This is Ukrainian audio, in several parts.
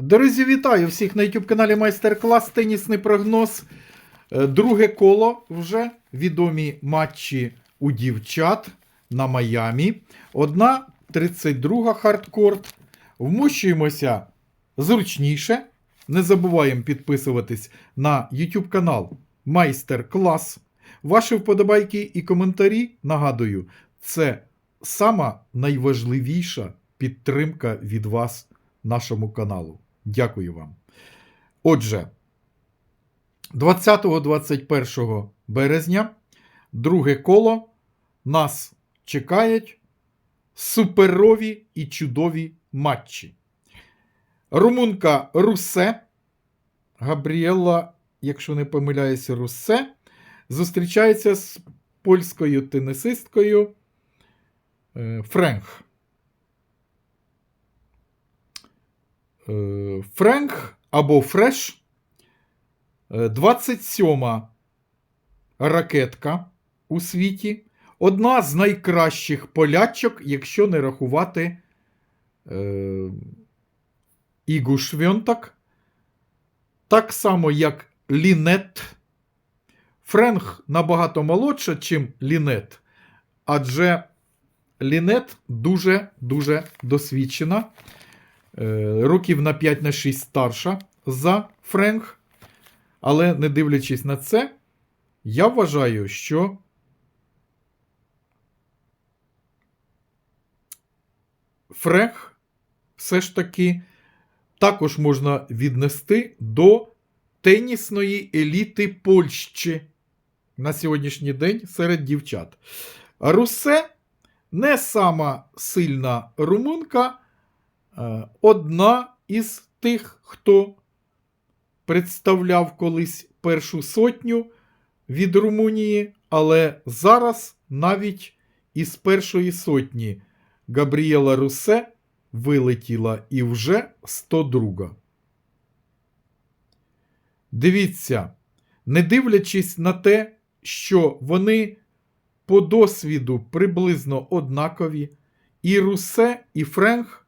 Друзі, вітаю всіх на YouTube каналі Майстер-клас Тенісний прогноз. Е, Друге коло вже відомі матчі у дівчат на Майамі. Одна 32 хардкорт. Вмощуємося зручніше. Не забуваємо підписуватись на YouTube канал Майстер-клас. Ваші вподобайки і коментарі, нагадую, це сама найважливіша підтримка від вас нашому каналу. Дякую вам. Отже, 20-21 березня, друге коло, нас чекають суперові і чудові матчі. Румунка Русе, Габріела, якщо не помиляюся, Русе, зустрічається з польською тенісисткою е, Френх. Френк або Фреш. е, 27 ракетка у світі. Одна з найкращих полячок, якщо не рахувати е, Ігу Швьонтак. Так само, як Лінет. Френк набагато молодша, чим Лінет. Адже Лінет дуже-дуже досвідчена е, років на 5 на 6 старша за Френк. Але не дивлячись на це, я вважаю, що Френк все ж таки також можна віднести до тенісної еліти Польщі на сьогоднішній день серед дівчат. Русе не сама сильна румунка, Е, одна із тих, хто представляв колись першу сотню від Румунії, але зараз навіть із першої сотні Габріела Русе вилетіла і вже 102. Дивіться, не дивлячись на те, що вони по досвіду приблизно однакові, і Русе, і Френк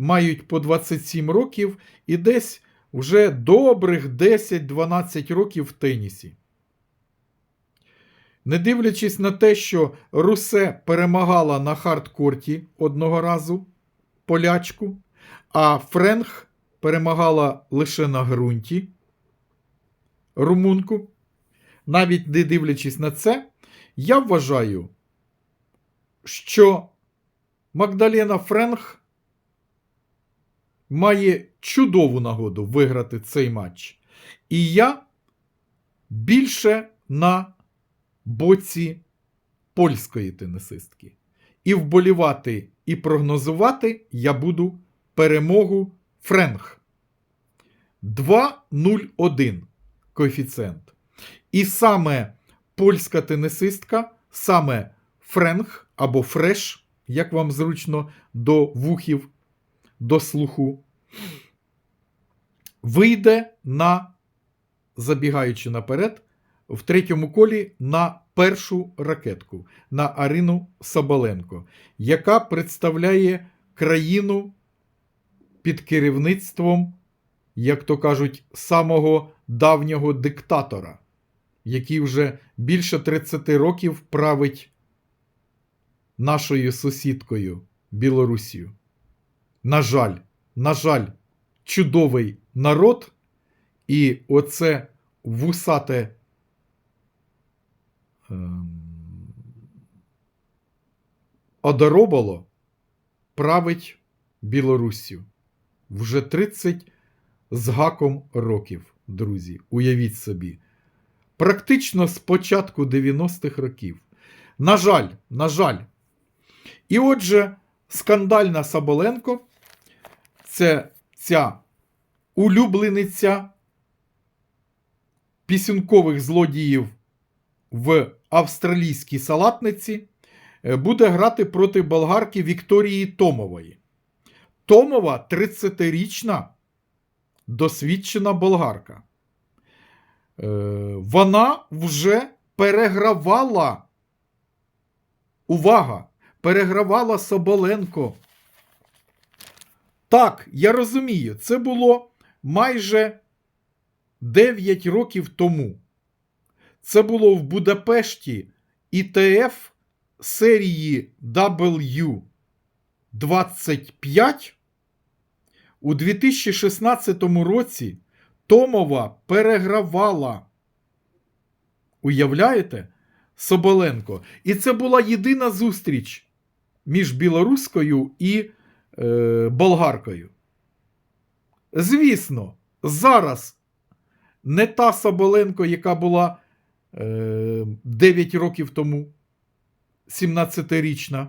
мають по 27 років і десь вже добрих 10-12 років в тенісі. Не дивлячись на те, що Русе перемагала на хардкорті одного разу полячку, а Френх перемагала лише на ґрунті румунку. Навіть не дивлячись на це, я вважаю, що Магдалена Френх має чудову нагоду виграти цей матч. І я більше на боці польської тенісистки. І вболівати, і прогнозувати я буду перемогу Френх. 2-0-1 коефіцієнт. І саме польська тенісистка, саме Френх або Фреш, як вам зручно до вухів до слуху, вийде на, забігаючи наперед, в третьому колі на першу ракетку на Арину Сабаленко, яка представляє країну під керівництвом, як то кажуть, самого давнього диктатора, який вже більше 30 років править нашою сусідкою Білорусію. На жаль, на жаль, чудовий народ, і оце вусате ем, одоробало править Білоруссю. Вже 30 з гаком років, друзі. Уявіть собі. Практично з початку 90-х років. На жаль, на жаль. І отже, скандальна Саболенко це ця улюблениця пісюнкових злодіїв в австралійській салатниці е, буде грати проти болгарки Вікторії Томової. Томова 30-річна досвідчена болгарка. Е, Вона вже перегравала. Увага! Перегравала Соболенко Так, я розумію, це було майже 9 років тому. Це було в Будапешті ІТФ серії W25. У 2016 році Томова перегравала. Уявляєте? Соболенко. І це була єдина зустріч між білоруською і е, болгаркою. Звісно, зараз не та Соболенко, яка була е, 9 років тому, 17-річна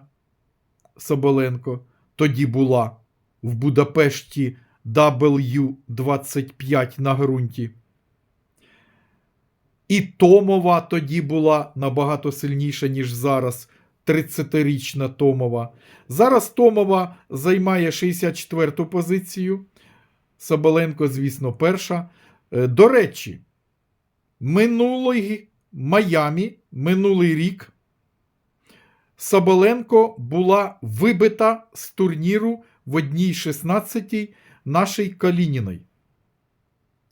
Соболенко, тоді була в Будапешті W25 на ґрунті. І Томова тоді була набагато сильніша, ніж зараз. 30-річна Томова. Зараз Томова займає 64-ту позицію. Соболенко, звісно, перша. Е, До речі, минулий Майамі, минулий рік Соболенко була вибита з турніру в одній 16-й нашій Калініної.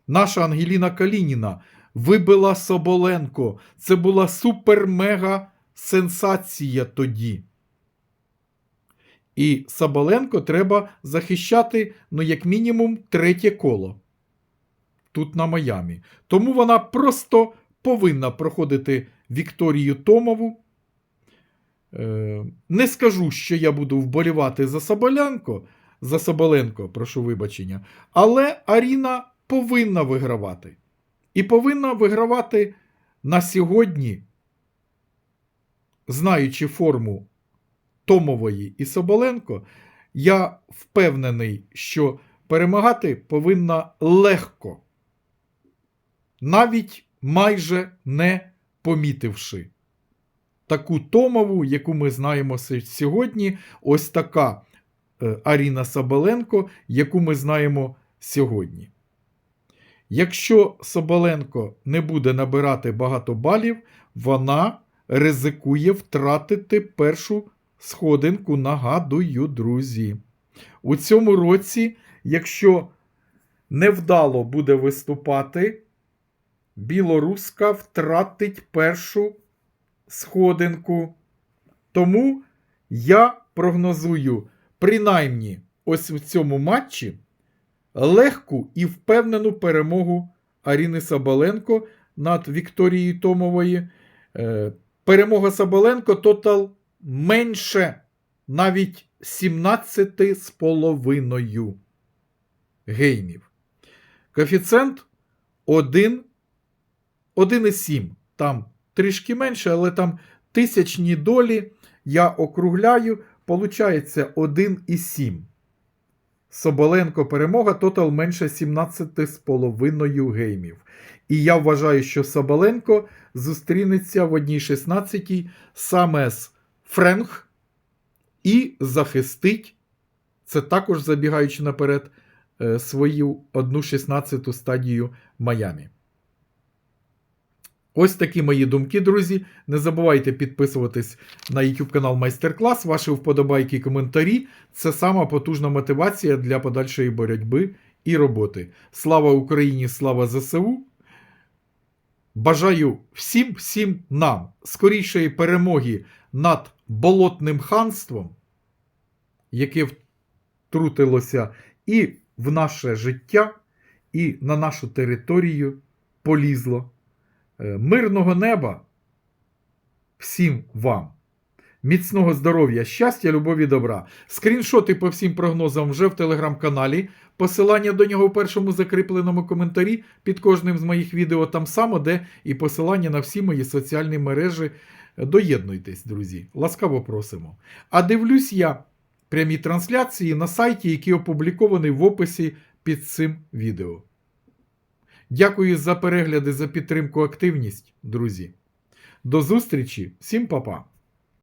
Наша Ангеліна Калініна вибила Соболенко. Це була супер-мега сенсація тоді. І Соболенко треба захищати, ну, як мінімум, третє коло. Тут на Майамі. Тому вона просто повинна проходити Вікторію Томову. Е, не скажу, що я буду вболівати за Соболенко, за Соболенко, прошу вибачення, але Аріна повинна вигравати. І повинна вигравати на сьогодні, знаючи форму Томової і Соболенко, я впевнений, що перемагати повинна легко, навіть майже не помітивши. Таку Томову, яку ми знаємо сьогодні, ось така е, Аріна Соболенко, яку ми знаємо сьогодні. Якщо Соболенко не буде набирати багато балів, вона ризикує втратити першу сходинку. Нагадую, друзі. У цьому році, якщо невдало буде виступати, білоруска втратить першу сходинку. Тому я прогнозую, принаймні, ось в цьому матчі легку і впевнену перемогу Аріни Соболенко над Вікторією Томовою. Перемога Соболенко тотал менше навіть 17,5 геймів. Коефіцієнт 1, 1,7. Там трішки менше, але там тисячні долі я округляю, получається 1,7. Соболенко перемога, тотал менше 17,5 геймів. І я вважаю, що Соболенко зустрінеться в одній 16 саме з Френг і захистить, це також забігаючи наперед, е, свою 1-16 стадію Майамі. Ось такі мої думки, друзі. Не забувайте підписуватись на YouTube канал Майстер-клас. Ваші вподобайки і коментарі це сама потужна мотивація для подальшої боротьби і роботи. Слава Україні! Слава ЗСУ! Бажаю всім всім нам скорішої перемоги над болотним ханством, яке втрутилося і в наше життя, і на нашу територію полізло. Е, Мирного неба всім вам. Міцного здоров'я, щастя, любові, добра. Скріншоти по всім прогнозам вже в телеграм-каналі. Посилання до нього в першому закріпленому коментарі під кожним з моїх відео там само, де і посилання на всі мої соціальні мережі. Доєднуйтесь, друзі. Ласкаво просимо. А дивлюсь я прямі трансляції на сайті, який опублікований в описі під цим відео. Дякую за перегляди, за підтримку, активність, друзі. До зустрічі, всім па-па!